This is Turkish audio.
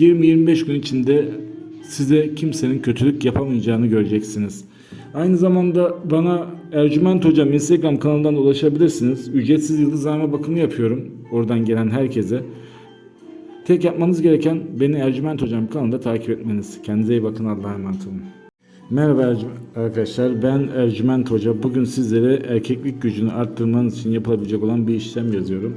20-25 gün içinde size kimsenin kötülük yapamayacağını göreceksiniz. Aynı zamanda bana Ercüment Hocam Instagram kanalından ulaşabilirsiniz. Ücretsiz yıldızlama bakımı yapıyorum. Oradan gelen herkese. Tek yapmanız gereken beni Ercüment Hocam kanalında takip etmeniz. Kendinize iyi bakın. Allah'a emanet olun. Merhaba arkadaşlar. Ben Ercüment Hoca. Bugün sizlere erkeklik gücünü arttırmanız için yapılabilecek olan bir işlem yazıyorum.